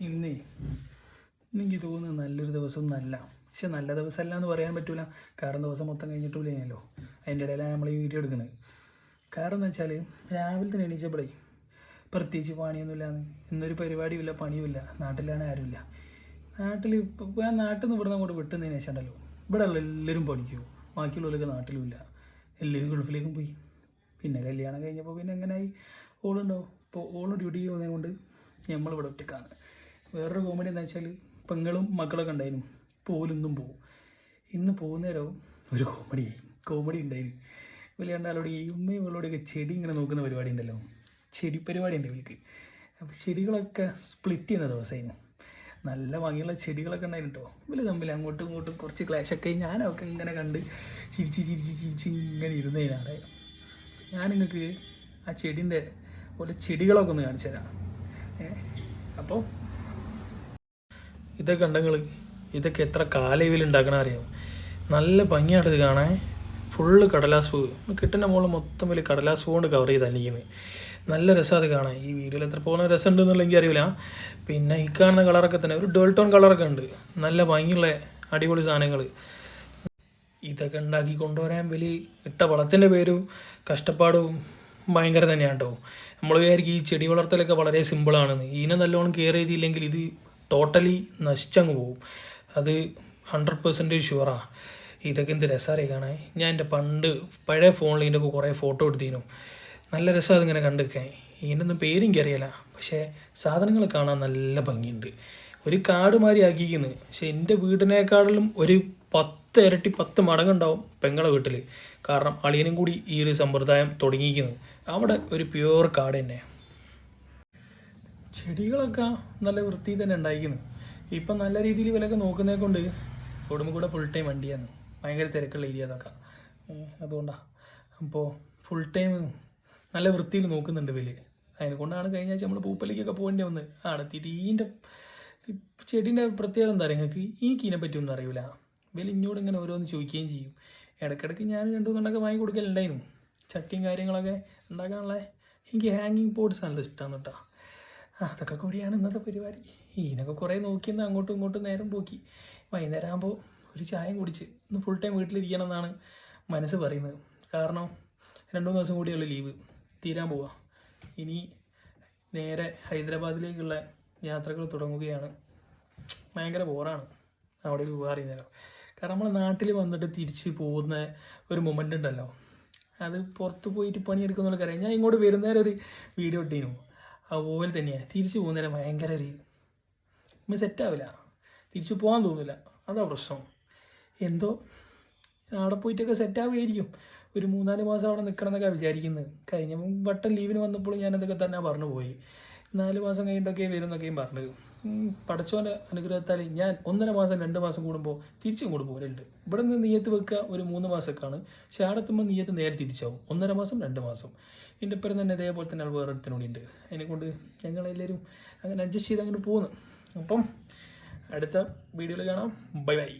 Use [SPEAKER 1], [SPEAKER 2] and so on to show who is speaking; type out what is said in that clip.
[SPEAKER 1] ഇന്നേ. എനിക്ക് തോന്നുന്നു നല്ലൊരു ദിവസം നല്ല. പക്ഷെ നല്ല ദിവസമല്ല എന്ന് പറയാൻ പറ്റൂല. കാരണം ദിവസം മൊത്തം കഴിഞ്ഞിട്ടില്ലല്ലോ അതിന്റെ ഇടയിലാണ് നമ്മൾ ഈ വീഡിയോ എടുക്കുന്നത്. കാരണം എന്ന് വെച്ചാൽ രാവിലെ തന്നെ എണീച്ചപ്പോഴേ പ്രത്യേകിച്ച് പണിയൊന്നുമില്ലാന്ന്. ഇന്നൊരു പരിപാടിയുമില്ല പണിയുമില്ല. നാട്ടിലാണ് ആരുമില്ല. നാട്ടിൽ ഇപ്പോൾ ഞാൻ നാട്ടിൽ നിന്ന് ഇവിടുന്ന് അങ്ങോട്ട് വിട്ടുന്നതിന് ശേഷം ഉണ്ടല്ലോ ഇവിടെ ഉള്ള എല്ലാവരും പണിക്കൂ ബാക്കിയുള്ളവരൊക്കെ നാട്ടിലുമില്ല. എല്ലാവരും ഗൾഫിലേക്കും പോയി. പിന്നെ കല്യാണം കഴിഞ്ഞപ്പോൾ പിന്നെ എങ്ങനെയായി ഓളുണ്ടാവും ഇപ്പോൾ ഓളും ഡ്യൂട്ടി പോകുന്നത് നമ്മളിവിടെ ഒറ്റക്കാണ്. വേറൊരു കോമഡി എന്താ വെച്ചാൽ പെങ്ങളും മക്കളൊക്കെ ഉണ്ടായിരുന്നു. പോലൊന്നും പോകും ഇന്ന് പോകുന്നേരവും ഒരു കോമഡി കോമഡി ഉണ്ടായിരുന്നു വലിയ കണ്ടാലോട് ഈ ഉമ്മയും ഇവളോടൊക്കെ ചെടി ഇങ്ങനെ നോക്കുന്ന പരിപാടി ഉണ്ടല്ലോ. ചെടി പരിപാടി ഉണ്ട് ഇവർക്ക് അപ്പോൾ ചെടികളൊക്കെ സ്പ്ലിറ്റ് ചെയ്യുന്ന ദിവസമായിരുന്നു നല്ല ഭംഗിയുള്ള ചെടികളൊക്കെ ഉണ്ടായിരുന്നു കേട്ടോ ഇവർ തമ്മിൽ അങ്ങോട്ടും ഇങ്ങോട്ടും കുറച്ച് ക്ലാഷൊക്കെ ഞാനൊക്കെ ഇങ്ങനെ കണ്ട് ചിരിച്ച് ചിരിച്ച് ചിരിച്ച് ഇങ്ങനെ ഇരുന്നതിനാണ് ഞാൻ നിങ്ങൾക്ക് ആ ചെടീന്റെ ഓരോ ചെടികളൊക്കെ ഒന്ന് കാണിച്ചു തരാം. ഏ? അപ്പോൾ ഇതൊക്കെ ഉണ്ടെങ്കിൽ ഇതൊക്കെ എത്ര കാലയവിൽ ഉണ്ടാക്കണ അറിയാം നല്ല ഭംഗിയാണ് ഇത് കാണാൻ. ഫുള്ള് കടലാസ് പൂ കിട്ടുന്ന മുകളിൽ മൊത്തം വലിയ കടലാസ് പൂ കൊണ്ട് കവർ ചെയ്ത് അനിക്കുന്നത് നല്ല രസം അത് കാണാൻ. ഈ വീഡിയോയിൽ എത്ര പോകുന്ന രസം ഉണ്ടെന്നുള്ള എനിക്ക് അറിയില്ല. പിന്നെ ഈ കാണുന്ന കളറൊക്കെ തന്നെ. ഒരു ഡോൾ ടോൺ കളറൊക്കെ ഉണ്ട്. നല്ല ഭംഗിയുള്ള അടിപൊളി സാധനങ്ങൾ ഇതൊക്കെ ഉണ്ടാക്കി കൊണ്ടുവരാൻ വലിയ ഇട്ട വളത്തിന്റെ പേരും കഷ്ടപ്പാടും ഭയങ്കര തന്നെയാണ് കേട്ടോ നമ്മൾ വിചാരിക്കും ഈ ചെടി വളർത്തലൊക്കെ വളരെ സിമ്പിളാണെന്ന് ഇതിനെ നല്ലോണം കെയർ ചെയ്തില്ലെങ്കിൽ ഇത് ടോട്ടലി നശിച്ചങ്ങ് പോകും. അത് ഹൺഡ്രഡ് പെർസെന്റേജ് ഷുവറാ ഇതൊക്കെ എന്ത് രസമറിയ കാണാൻ? ഞാൻ എന്റെ പണ്ട് പഴയ ഫോണിൽ ഇതിന്റെ കുറേ ഫോട്ടോ എടുത്തിരുന്നു നല്ല രസം അതിങ്ങനെ കണ്ടിരിക്കാൻ. ഇതിന്റെ ഒന്നും പേരും അറിയില്ല പക്ഷേ സാധനങ്ങൾ കാണാൻ നല്ല ഭംഗിയുണ്ട്. ഒരു കാട് മാതിരി ആക്കിയിരിക്കുന്നു. പക്ഷെ എന്റെ വീടിനേക്കാളിലും ഒരു പത്ത് ഇരട്ടി പത്ത് മടങ്ങുണ്ടാവും പെങ്ങളെ വീട്ടിൽ കാരണം അളിയനും കൂടി ഈ ഒരു സമ്പ്രദായം തുടങ്ങിയിരിക്കുന്നത് അവിടെ ഒരു പ്യുവർ കാട് തന്നെ ചെടികളൊക്കെ നല്ല വൃത്തി തന്നെ ഉണ്ടായിരിക്കുന്നു. ഇപ്പം നല്ല രീതിയിൽ വിലയൊക്കെ നോക്കുന്നതേ കൊണ്ട് ഉടുമ്പ് ഫുൾ ടൈം വണ്ടിയാണ്. ഭയങ്കര തിരക്കുള്ള ഏരിയ അതൊക്കെ അതുകൊണ്ടാണ് അപ്പോൾ ഫുൾ ടൈം നല്ല വൃത്തിയിൽ നോക്കുന്നുണ്ട് വില അതിനെ കൊണ്ടാണ് കഴിഞ്ഞ ആഴ്ച നമ്മൾ പൂപ്പലിക്കൊക്കെ പോകേണ്ടി വന്നത്. ആടെത്തിയിട്ട് ഈന്റെ ചെടീന്റെ പ്രത്യേകത എന്താ പറയുക നിങ്ങൾക്ക് ഈ കീനെ പറ്റിയൊന്നും അറിയില്ല. വലിയ ഇങ്ങോട്ട് ഇങ്ങനെ ഓരോന്ന് ചോദിക്കുകയും ചെയ്യും. ഇടയ്ക്കിടയ്ക്ക് ഞാൻ രണ്ടു മൂന്നെണ്ണൊക്കെ വാങ്ങി കൊടുക്കലുണ്ടായിരുന്നു. ചട്ടിയും കാര്യങ്ങളൊക്കെ ഉണ്ടാക്കാനുള്ള എനിക്ക് ഹാങ്ങിങ് പോട്ട്സ് നല്ല ഇഷ്ടമാണ് കേട്ടോ. അതൊക്കെ കൂടിയാണ് ഇന്നത്തെ പരിപാടി. ഇതിനൊക്കെ കുറേ നോക്കിയെന്ന് അങ്ങോട്ടും ഇങ്ങോട്ടും നേരം പോക്കി. വൈകുന്നേരം ആകുമ്പോൾ ഒരു ചായം കുടിച്ച് ഇന്ന് ഫുൾ ടൈം വീട്ടിലിരിക്കണം എന്നാണ് മനസ്സ് പറയുന്നത്. കാരണം രണ്ട് മൂന്ന് ദിവസം കൂടിയുള്ള ലീവ് തീരാൻ പോവാ. ഇനി നേരെ ഹൈദരാബാദിലേക്കുള്ള യാത്രകൾ തുടങ്ങുകയാണ്. ഭയങ്കര ബോറാണ് അവിടെ പോകാറി നേരം കാരണം നമ്മൾ നാട്ടിൽ വന്നിട്ട് തിരിച്ച് പോകുന്ന ഒരു മൊമെന്റ് ഉണ്ടല്ലോ. അത് പുറത്ത് പോയിട്ട് പണിയെടുക്കുന്നവർക്ക് അറിയാം. ഞാൻ ഇങ്ങോട്ട് വരുന്നേരം ഒരു വീഡിയോ ഇട്ടിരുന്നു അതുപോലെ തന്നെയാണ് തിരിച്ചു പോകുന്നതിന് ഭയങ്കര ഒരു നമ്മൾ സെറ്റാവില്ല തിരിച്ചു പോകാൻ തോന്നില്ല. അതാ പ്രശ്നം. എന്തോ അവിടെ പോയിട്ടൊക്കെ സെറ്റാവുമായിരിക്കും ഒരു മൂന്നാൽ മാസം അവിടെ നിൽക്കണം എന്നൊക്കെ വിചാരിക്കുന്നത് കഴിഞ്ഞ വട്ടം ലീവിന് വന്നപ്പോൾ ഞാനതൊക്കെ തന്നെ പറഞ്ഞു പോയി നാല് മാസം കഴിഞ്ഞിട്ടൊക്കെ വരും എന്നൊക്കെയും പറഞ്ഞത്. പഠിച്ചോന്റെ അനുഗ്രഹത്താൽ ഞാൻ ഒന്നര മാസം രണ്ട് മാസം കൂടുമ്പോൾ തിരിച്ചും കൂടെ പോരുന്നുണ്ട് ഇവിടെ നിന്ന് നീയത്ത് വെക്കുക ഒരു മൂന്ന് മാസമൊക്കെയാണ് പക്ഷെ അവിടെ എത്തുമ്പോൾ നീയത്ത് നേരെ തിരിച്ചാവും. ഒന്നര മാസം രണ്ട് മാസം. എന്റെ പേരും തന്നെ ഇതേപോലെ തന്നെ ആൾ വേറെ ഒരുത്തനോടി ഉണ്ട്. അതിനെക്കൊണ്ട് ഞങ്ങളെല്ലാവരും അങ്ങനെ അഡ്ജസ്റ്റ് ചെയ്ത് അങ്ങോട്ട് പോകുന്നു അപ്പം അടുത്ത വീഡിയോയിൽ കാണാം. Bye bye.